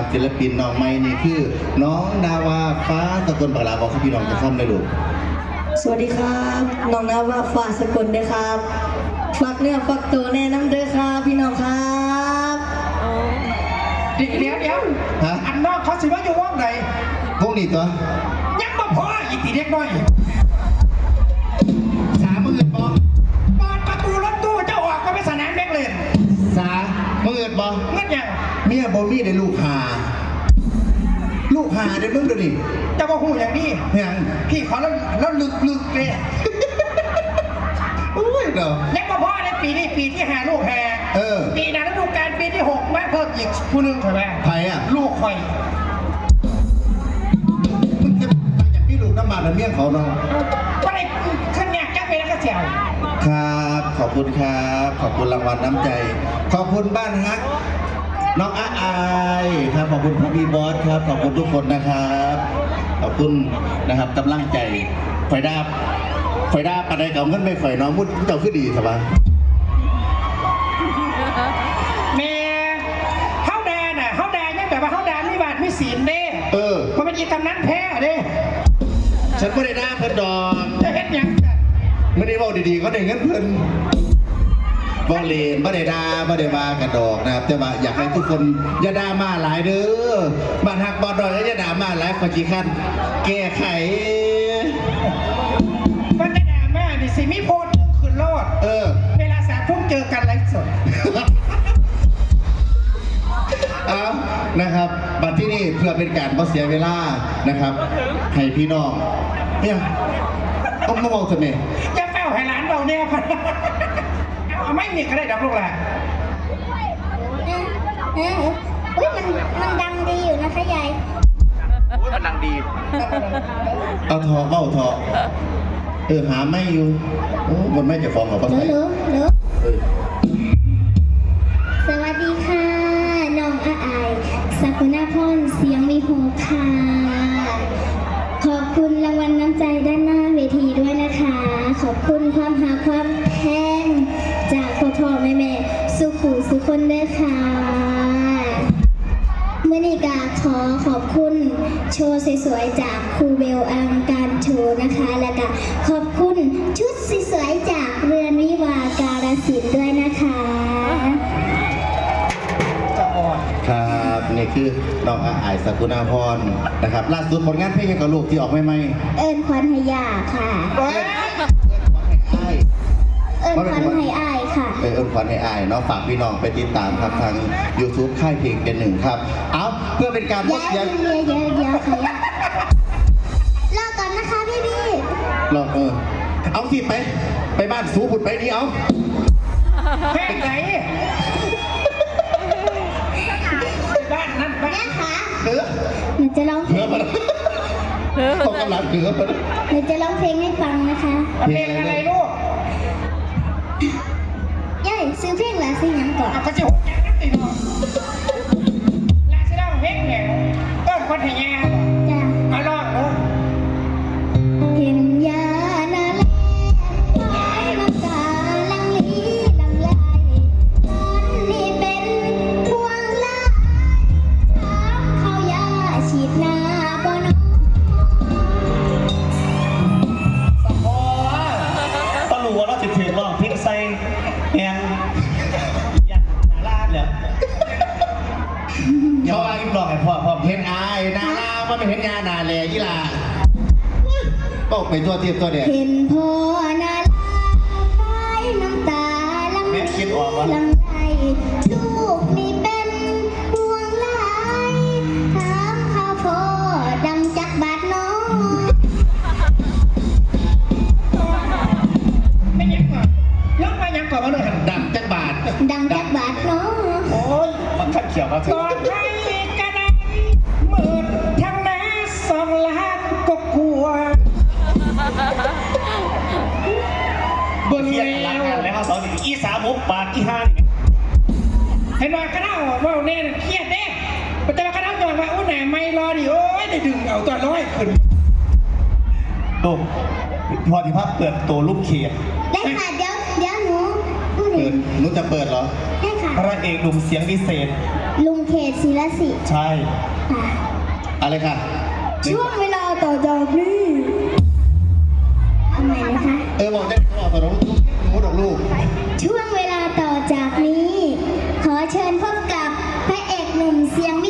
นะครับศิลปินน้องไม้นี่คือ น้องดาวาฟ้าตะกนปากลาบอกให้พี่น้องจะข้ามเลยลูกสวัสดีครับน้องนาวาฟ้าสกลเด้อครับฝากเนื้อฝากตัวแน่น้ำเด้อครับพี่น้องครับเดี๋ยวเดี๋ยวเดี๋ยวฮะอันนอกเขาสิว่าอยู่ว่องไหนพวกนี้ตัวยังบ่พออีกทีเล็กน้อย เมียบอมี่ได้ลูกหา ลูกหาได้มึงเดูนี่เจ้าบ่หูอย่างนี้ยังพี่เขาแล้วแล้วลึกลึกเลยโอ้ยเนาะยังบ่พอในปีนี้ปีที่หาลูกแห่เออ ปีหนั้นฤดูกาลปีที่หกแม่เพิ่มอีกผู้หนึงใช่ไหมใครอะลูกข่อยมึงจะมาจากพี่ลูกน้ำมันแล้วเมียเขาเนาะก็ได้ขึ้นอยากจักไปแล้วก็เจียวครับ ขอบคุณครับ ขอบคุณรางวัลน้ำใจ ขอบคุณบ้านฮัก น้องอาอายครับขอบคุณพ่อพี่บอสครับขอบคุณทุกคนนะครับขอบคุณนะครับกำลังใจไฟดาบไฟดาบอะไรกับเงินไม่ข่อยเน้องมุดเจ้าขึ้นดีสบายแม่เฮาแดนน่ะเฮาแดนยังแบบว่าเฮาแดนมีบาทมีศีลเด้เออมันเป็นอีกำนั้นแพ้เด้ฉันก็ได้ด่าเพิ่นดอกจะเฮ็ดหยังกันไม่ได้บอกดีๆก็ได้เงินเพิ่น บอกเลนไม่ได้ด่าไม่ได้ว่ากันดอกนะครับ แต่ว่าอยากให้ทุกคนอย่าด่ามาหลายเด้อบ้านหักบอดดอยอย่าด่ามาหลายขอจีคันแก้ไข มันจะด่าแม่นี่สิมีโพสต์มุ่งขึ้นโลด เออ เวลาสามทุ่มเจอกันไลฟ์สด เอานะครับ บัดที่นี่เพื่อเป็นการบ่เสียเวลานะครับให้พี่น้องเนี่ยต้องมาบอกทำไมจะเฝ้าให้หลานเราเนี่ยพันเอา ไม่มีก็ได้ดับลูกหลานเออเอออุ้ยมันมันดังดีอยู่นะคะยายเอาทอเบ้าทอเออหาไม่อยู่โอ้บนไม่จะฟ้องเหรอป้าเหรไทอยเหรอเหรอเออ สุขุสุคนเด้อค่ะเมื่อนิกาขอขอบคุณโชว์สวยๆจากครูเบลอลังการโชว์นะคะ แล้วก็ขอบคุณชุดสวยๆจากเรือนวิวาการศิลป์ด้วยนะคะจะอ่อนครับนี่คือน้องอาอายสกุณาพรนะครับ ล่าสุดผลงานเพลงยังกับลูกที่ออกใหม่เอิญควันไหยาค่ะ เอ้ยๆอ้ายเอิญควันไหอา ยค่ะเออเอิญขวัญให้อายเนาะฝากพี่น้องไปติดตามครับทาง YouTube ค่ายเพลงเป็นหนึ่งครับ เอาเพื่อเป็นการลเดี๋ยดวเสียงเดี๋ยวเดี๋ยวเดี๋ยวค่ะรอก่อนนะคะพี่พี่รอเออเอาสิไป ไปบ้านสูบุดไปนี่เอาแพ้ไหนบ้านนั้นบ้านแม่คะเออหนูจะร้องเพเอลองมาเขากำลังเกือบมาหนูจะร้องเพลงให้ฟังนะคะ เพลงอะไรลูก ซื้อห อย่าว่าอีกหลอกให้พ่อพ่อเห็นอายนาลามันไม่เห็นยานาแลยี่ลาบอกไปตัวเทียบตัวเดียเห็นพ่อนาลาไว้น้ำตาลังแม่คิดออกวะลังไหลลูก เบิ่งเทียนแล้วกันแล้วมาสอนอีสามมุกปากอีห้านี่เห็นว่ากระเด้าว่าแน่นเครียดเด้แต่ว่ากระเด้าจอดว่าโอ้ไหนไม่รอดิโอ้ยได้ดึงเอาตัวร้อยขึ้นโอ้พอที่พักเปิดตัวลูกเขียดได้ค่ะเดี๋ยวเดี๋ยวหนูพูดเปิดนุชจะเปิดเหรอ ได้ค่ะ พระเอกหนุ่มเสียงพิเศษ ลุงเขตศิลสิใช่ ค่ะอะไรค่ะ ช่วงเวลาต่อจากนี้ทำไมนะคะ เออบอกได้ อดตลอดลูกหนูดอกลูก ช่วงเวลาต่อจากนี้ ขอเชิญพบกับพระเอกหนุ่มเสียงมิ